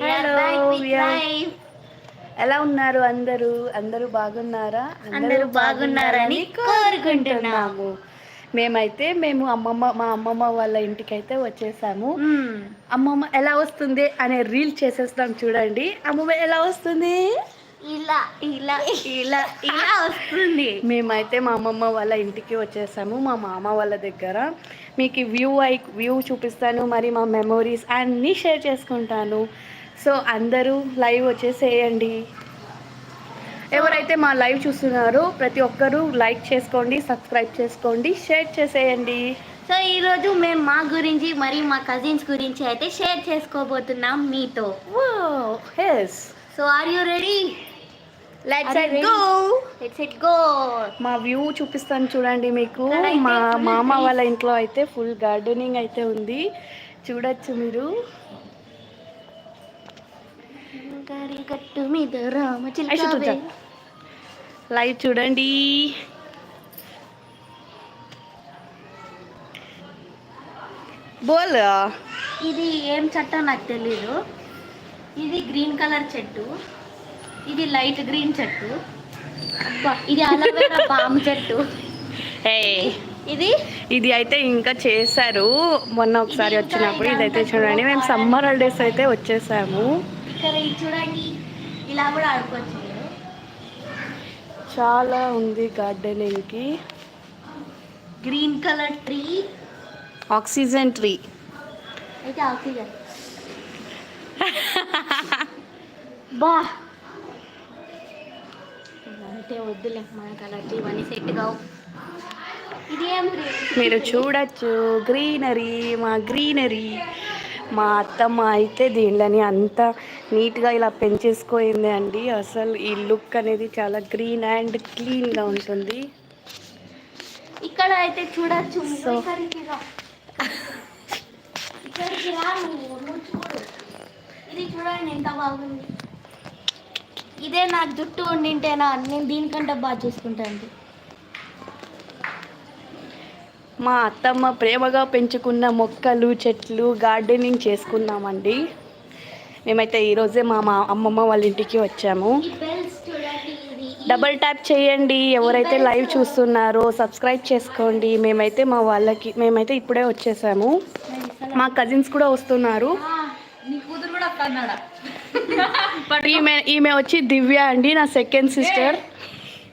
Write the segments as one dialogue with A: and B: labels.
A: Hello ఎలా ఉన్నారు అందరూ? అందరూ బాగున్నారా?
B: అందరూ బాగున్నారని కోరుకుంటున్నాము.
A: మేమైతే మేము అమ్మమ్మ మా అమ్మమ్మ వాళ్ళ ఇంటికి అయితే వచ్చేసాము.
B: మ్మ్.
A: అమ్మమ్మ ఎలా వస్తుంది అనే రీల్ చేసేస్తాం చూడండి. అమ్మమ్మ ఎలా వస్తుంది?
B: ఇలా ఇలా ఇలా ఇలా వస్తుంది.
A: మేమైతే మా అమ్మమ్మ వాళ్ళ ఇంటికి వచ్చేసాము మా మామ వాళ్ళ దగ్గర. మీకు వ్యూ ఐ వ్యూ చూపిస్తాను మరి మా మెమొరీస్ అన్నీ షేర్ చేసుకుంటాను. సో అందరూ లైవ్ వచ్చేసేయండి. ఎవరైతే మా లైవ్ చూస్తున్నారో ప్రతి ఒక్కరూ లైక్ చేసుకోండి సబ్స్క్రైబ్ చేసుకోండి షేర్ చేసేయండి.
B: సో ఈరోజు మేము మా గురించి మరి మా కజిన్స్ గురించి అయితే షేర్ చేసుకోబోతున్నాం మీతో. Yes
A: so
B: are you
A: ready
B: let's go let's it go
A: మా వ్యూ చూపిస్తాను చూడండి మీకు. మా మామ. వాళ్ళ ఇంట్లో అయితే ఫుల్ గార్డెనింగ్ అయితే ఉంది. చూడొచ్చు మీరు.
B: గట్టు మీద రామ
A: ఐషు చూద్దాం. లైవ్ చూడండి. బోల్.
B: ఇది ఏం చెట్టో నాకు తెలీదు. ఇది గ్రీన్ కలర్ చెట్టు. ఇది లైట్ గ్రీన్ చెట్టు. అబ్బా ఇది అలోవెరా పామ్ చెట్టు. ఇది?
A: ఇది అయితే ఇంకా చేశారు. మొన్న ఒకసారి వచ్చినప్పుడు. ఇదైతే చూడండి. మేము సమ్మర్ హాలిడేస్ అయితే వచ్చేసాము.
B: ఇక్కడ చూడండి. ఇలా కూడా ఆడుకోవచ్చు
A: చాలా ఉంది గార్డెనింగ్కి.
B: Green colour tree.
A: Oxygen tree.
B: అయితే ఆక్సిజన్. బా. అంటే వద్దులే మనకు అలాంటి ఇవన్నీ సెట్ కావు.
A: మీరు చూడొచ్చు గ్రీనరీ మా గ్రీనరీ. మా అత్తమ్మ అయితే దీనిలోని అంత నీట్గా ఇలా పెంచేసుకోయింది అండి. అసలు ఈ లుక్ అనేది చాలా గ్రీన్ అండ్ క్లీన్గా ఉంటుంది.
B: ఇక్కడ అయితే చూడొచ్చు ఇది చూడండి ఎంత బాగుంది. ఇదే నా జుట్టు ఉండింటేనా? నేను దీనికంటే బాగా చూసుకుంటాను
A: మా అత్తమ్మ ప్రేమగా పెంచుకున్న మొక్కలు చెట్లు గార్డెనింగ్ చేసుకున్నామండి మేమైతే ఈరోజే మా మా అమ్మమ్మ వాళ్ళ ఇంటికి వచ్చాము. డబల్ ట్యాప్ చేయండి. ఎవరైతే లైవ్ చూస్తున్నారో సబ్స్క్రైబ్ చేసుకోండి. మేమైతే మా వాళ్ళకి మేమైతే ఇప్పుడే వచ్చేసాము. మా కజిన్స్ కూడా వస్తున్నారు. ఈమె ఈమె వచ్చి దివ్య అండి నా సెకండ్ సిస్టర్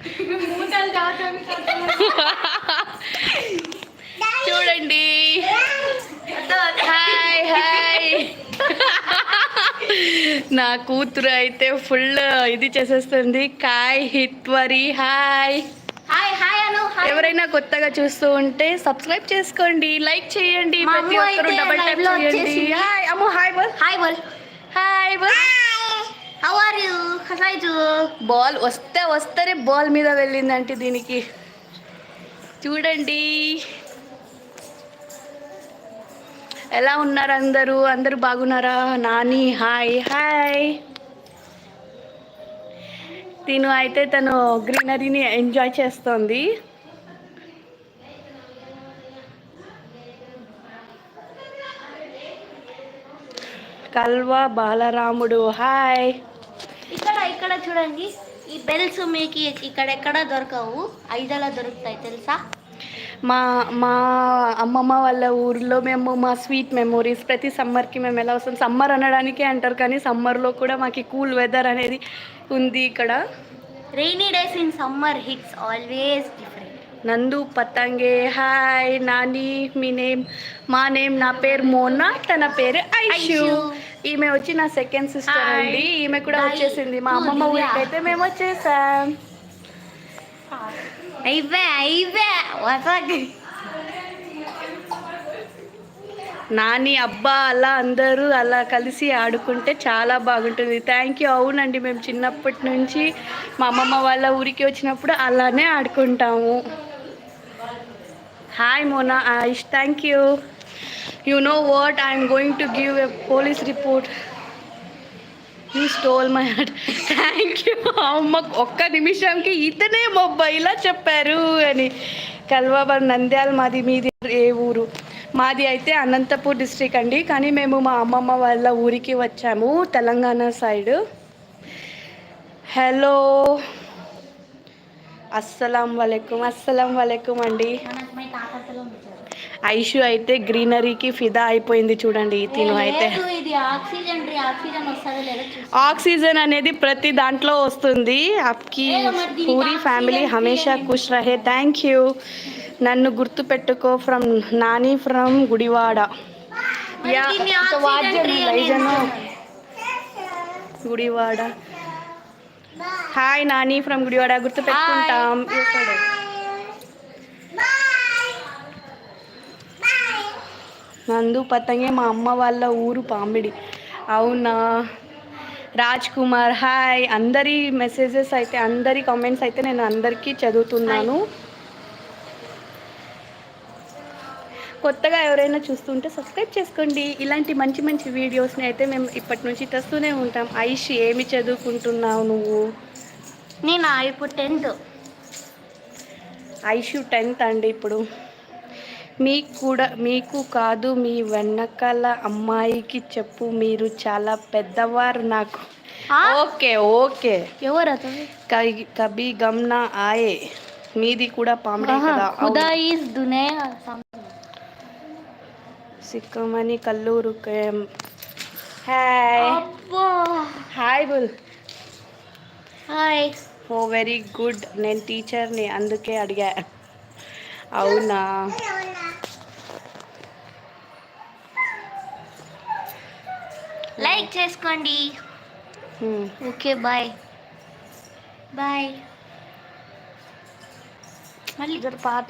A: చూడండి. హాయ్ హాయ్ నా కూతురు అయితే ఫుల్ ఇది చేసేస్తుంది. కాయ్ హిత్వరి హాయ్ ఎవరైనా కొత్తగా చూస్తూ ఉంటే సబ్స్క్రైబ్ చేసుకోండి లైక్ చేయండి ప్రతి ఒక్కరు
B: డబల్లో
A: చేయండి. హాయ్ అమ్ము హాయ్ బోల్
B: హాయ్ బోల్
A: హాయ్ బోల్
B: హౌ ఆర్ యు హసాయిజు
A: బాల్ వస్తే వస్తేనే బాల్ మీద వెళ్ళిందంటే దీనికి. చూడండి. ఎలా ఉన్నారు అందరూ? అందరూ బాగున్నారా? Nani hi hi. తిను అయితే తను గ్రీనరీని ఎంజాయ్ చేస్తోంది. కల్వా బాలరాముడు హాయ్.
B: ఇక్కడ ఇక్కడ చూడండి. ఈ బెల్స్ మీకు ఇక్కడెక్కడ దొరకవు? ఐదలా దొరుకుతాయి తెలుసా?
A: మా మా అమ్మమ్మ వాళ్ళ ఊర్లో మేము మా స్వీట్ మెమొరీస్ ప్రతి సమ్మర్కి మేము ఎలా వస్తాం సమ్మర్ అనడానికే అంటారు కానీ సమ్మర్లో కూడా మాకు కూల్ వెదర్ అనేది ఉంది ఇక్కడ
B: rainy days in summer hits always different
A: Nandu Patange hi Nani me name మా నేమ్ నా పేరు మోనా తన పేరు ఐషు. ఈమె వచ్చి నా సెకండ్ సిస్టర్. అండి ఈమె కూడా. వచ్చేసింది మా అమ్మమ్మ. ఊరికి అయితే మేము వచ్చేసాం
B: అయివే అయివే వసకి.
A: నాని అబ్బా అలా అందరూ అలా కలిసి ఆడుకుంటే చాలా బాగుంటుంది. థ్యాంక్ యూ అవునండి మేము చిన్నప్పటి నుంచి మా అమ్మమ్మ వాళ్ళ ఊరికి వచ్చినప్పుడు అలానే ఆడుకుంటాము. Hi Mona Aish thank you you know what I'm going to give a police report you stole my heart thank you అమ్మ ఒక్క నిమిషంకి ఇతనే మొబ్బ ఇలా చెప్పారు అని. కల్వబర్ నంద్యాల మాది మీది ఏ ఊరు? మాది అయితే అనంతపూర్ డిస్ట్రిక్ట్ అండి. కానీ మేము మా అమ్మమ్మ వాళ్ళ ఊరికి వచ్చాము తెలంగాణ సైడ్. హలో. అస్సలం వలైకుం అస్సలం వలైకుం అండి. ఐషు అయితే గ్రీనరీకి ఫిదా అయిపోయింది చూడండి తిను అయితే.
B: ఆక్సిజన్
A: అనేది ప్రతి దాంట్లో వస్తుంది. అప్కి పూరి ఫ్యామిలీ హమేషా ఖుష్ రహే. థ్యాంక్ యూ నన్ను గుర్తు పెట్టుకో from
B: Nani
A: from
B: Gudivada.
A: Gudivada. Hi Nani from Gudivada. గుర్తు పెట్టుకుంటాం నందు పతంగే మా అమ్మ వాళ్ళ ఊరు పామిడి. అవునా? రాజ్ కుమార్ హాయ్. అందరి మెసేజెస్ అయితే అందరి కామెంట్స్ అయితే నేను అందరికీ చదువుతున్నాను. కొత్తగా ఎవరైనా చూస్తుంటే సబ్స్క్రైబ్ చేసుకోండి. ఇలాంటి మంచి మంచి వీడియోస్ని అయితే మేము ఇప్పటి నుంచి తెస్తూనే ఉంటాం. ఐష్ ఏమి చదువుకుంటున్నావు నువ్వు?
B: నేను ఇప్పుడు టెన్త్.
A: ఐషు టెన్త్ అండి ఇప్పుడు. మీకు కూడా మీకు కాదు మీ వెనకాల అమ్మాయికి చెప్పు మీరు చాలా పెద్దవారు నాకు. Okay okay.
B: ఎవరు అతను?
A: కై- కభీ గమ్నా ఆయే. మీది కూడా పామిడే కదా సిక్కమని కల్లూరు హాయ్. హాయ్ బుల్.
B: హాయ్.
A: Oh very good. నేను టీచర్ని అందుకే అడిగా. అవునా?
B: లైక్ చేసుకోండి.
A: హ్మ్.
B: Okay bye. బాయ్. మళ్ళీ
A: ఇద్దరు పాట.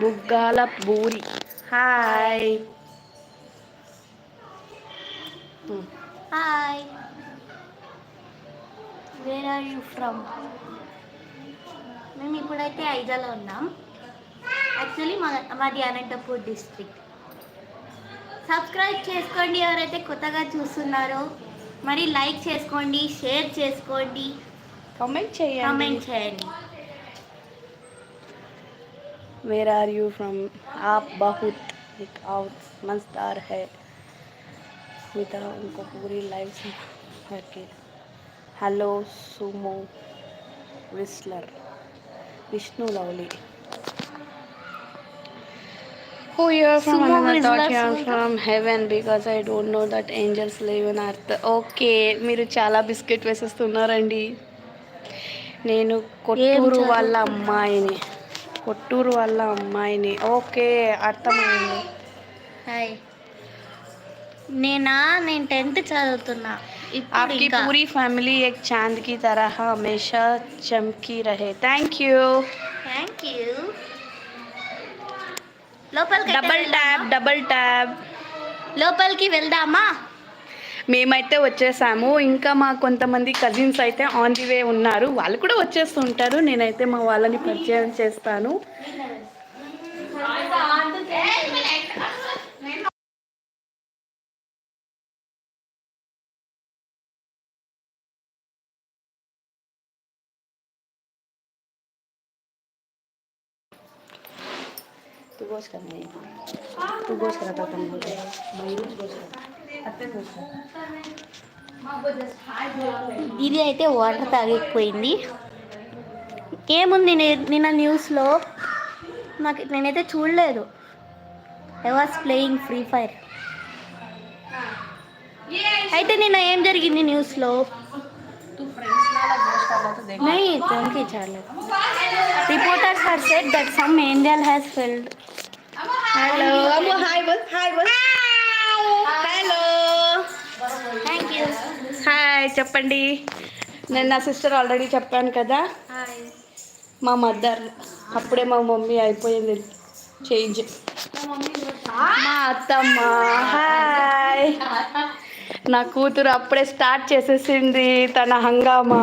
A: బుగ్గాల బూరి. Hi.
B: Hi where are you from మేము ఇప్పుడైతే ఐజాలో ఉన్నాం. యాక్చువల్లీ మా మాది అనంతపూర్ డిస్ట్రిక్ట్ సబ్స్క్రైబ్ చేసుకోండి ఎవరైతే కొత్తగా చూస్తున్నారో మరి లైక్ చేసుకోండి షేర్ చేసుకోండి
A: కామెంట్ చేయండి
B: కామెంట్ చేయండి
A: वेर आर यू फ्रॉम आप बहुत एक आउट समझदार है मित्र उनको पूरी लाइफ से करके हेलो सुमो whistler Vishnu lovely Oh, you're from
B: Sumo
A: another thought
B: Whistler,
A: you're
B: Sumo.
A: from heaven because I don't know that angels live on earth. Okay మీరు చాలా బిస్కెట్ వేసేస్తున్నారండి నేను కొట్టూరు
B: చదువు-
A: వాళ్ళ అమ్మాయిని కొట్టూరు వాళ్ళ అమ్మాయిని ఓకే అర్థమైంది
B: హాయ్ నేనా నేను టెన్త్ చదువుతున్నా ఇప్పుడు
A: आपकी
B: ఇంకా
A: पूरी फैमिली एक चांद की तरह हमेशा चमकी रहे थैंक यू
B: థ్యాంక్ యూ లోపలికి
A: డబల్
B: వెళ్దామా?
A: డబల్ ట్యాప్
B: లోపలికి వెళ్దామా?
A: మేమైతే వచ్చేసాము. ఇంకా మా కొంతమంది కజిన్స్ అయితే ఆన్ ది వే ఉన్నారు. వాళ్ళు కూడా వచ్చేస్తుంటారు. నేనైతే మా వాళ్ళని పరిచయం చేస్తాను. करा अत्ते गोश करा
B: ఇది అయితే వాటర్ తాగిపోయింది ఏముంది నే- నిన్న న్యూస్లో నాకు నేనైతే చూడలేదు I was playing Free Fire అయితే నిన్న ఏం జరిగింది న్యూస్లో
A: तू फ्रेंड्स वाला गोश कर रहा तो देख
B: नहीं उनकी चालू reporters are said that some angel has filled
A: hello అమ్మో hi boss hi
B: boss hello
A: hi చెప్పండి. నేను నా సిస్టర్ ఆల్రెడీ చెప్పాను కదా. మా మదర్ అప్పుడే మా మమ్మీ అయిపోయింది. చేంజ్ మా అత్తమ్మ. హాయ్ నా కూతురు అప్పుడే స్టార్ట్ చేసేసింది తన హంగామా.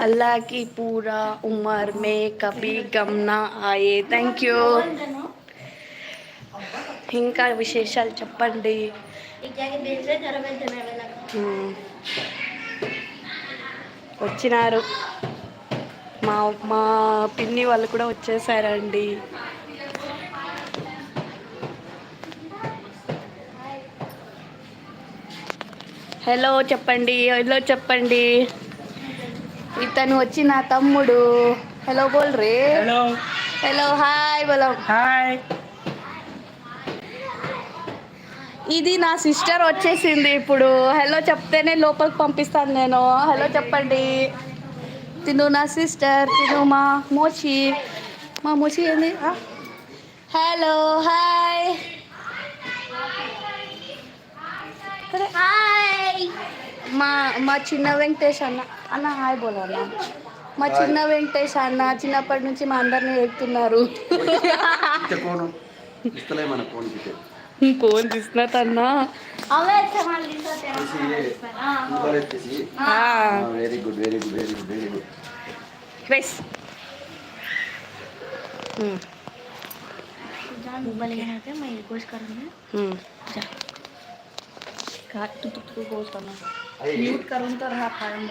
A: अल्लाह की पूरा उम्र में कभी गम ना आए థ్యాంక్ యూ ఇంకా విశేషాలు చెప్పండి మ్మ్. వచ్చినారు మా మా పిన్ని వాళ్ళు కూడా వచ్చేసారండి హలో చెప్పండి. హలో చెప్పండి. ఇతను వచ్చి నా తమ్ముడు. హలో బోల్ రే.
C: హలో
A: హలో హాయ్ బలో.
C: హాయ్
A: ఇది నా సిస్టర్ వచ్చేసింది ఇప్పుడు. హలో చెప్తేనే లోపలికి పంపిస్తాను నేను. హలో చెప్పండి. తిను నా సిస్టర్ తిను మా మోచి. మా మోచి ఏంది? హలో హాయ్ అరే,
B: హాయ్
A: మా మా చిన్న వెంకటేష్ అన్న అన్న హాయ్ బోలో అన్న మా చిన్న వెంకటేష్ అన్న చిన్నప్పటి నుంచి మా అందరిని ఎడుతున్నారు
D: ఇచ్చే ఫోను ఇస్తలే మన ఫోన్ ఇచ్చే
A: ఫోన్ తీస్తున్నా
B: అవే మళ్ళీ
D: మొబైల్ వచ్చేసి very good very good very good very good
A: వెస్
B: mobile लेना है मैं कोशिश करूँगी
A: म्यूट करून तर हा फायन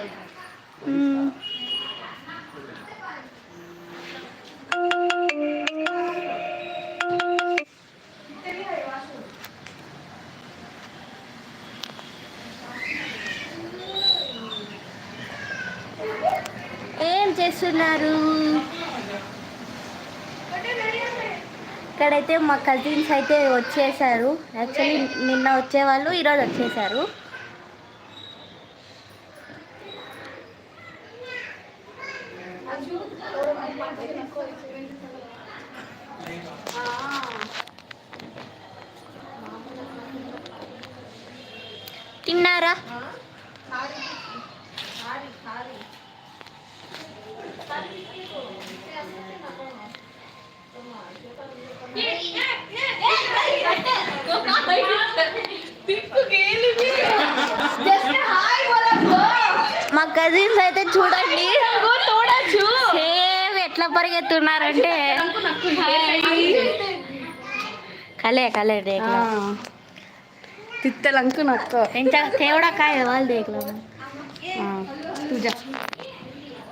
B: ఏం చేస్తున్నారు ఇక్కడైతే మా కజిన్స్ అయితే వచ్చేసారు. యాక్చువల్లీ నిన్న వచ్చేవాళ్ళు ఈరోజు వచ్చేసారు తిన్నారా మా కజిన్స్ అయితే చూడండి. ఎట్లా పరిగెత్తున్నారంటే. కలే కలే
A: దేఖలా.
B: తిత్తలంకు నక్క. ఇంకా తేవడా కాయ వాళ్ళు దేఖలా.
A: तुझा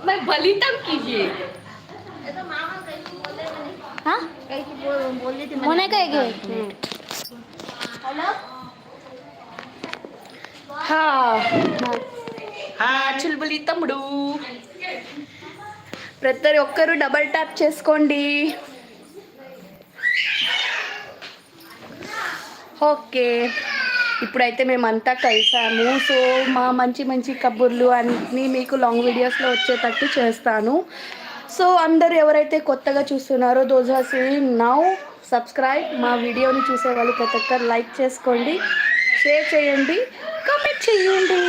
A: मैं చుల్బులి తమ్ముడు. ప్రతి ఒక్కరు డబల్ ట్యాప్ చేసుకోండి. ఓకే. ఇప్పుడైతే మేమంతా కలిసాము. సో మా మంచి మంచి కబుర్లు అన్నీ మీకు లాంగ్ వీడియోస్లో వచ్చేటట్టు చేస్తాను. సో అందరు ఎవరైతే కొత్తగా చూస్తున్నారో దోజ్ ఆర్ నౌ సబ్స్క్రైబ్ మా వీడియోని చూసే వాళ్ళు ప్రతి ఒక్కరు లైక్ చేసుకోండి షేర్ చేయండి కామెంట్ చేయండి.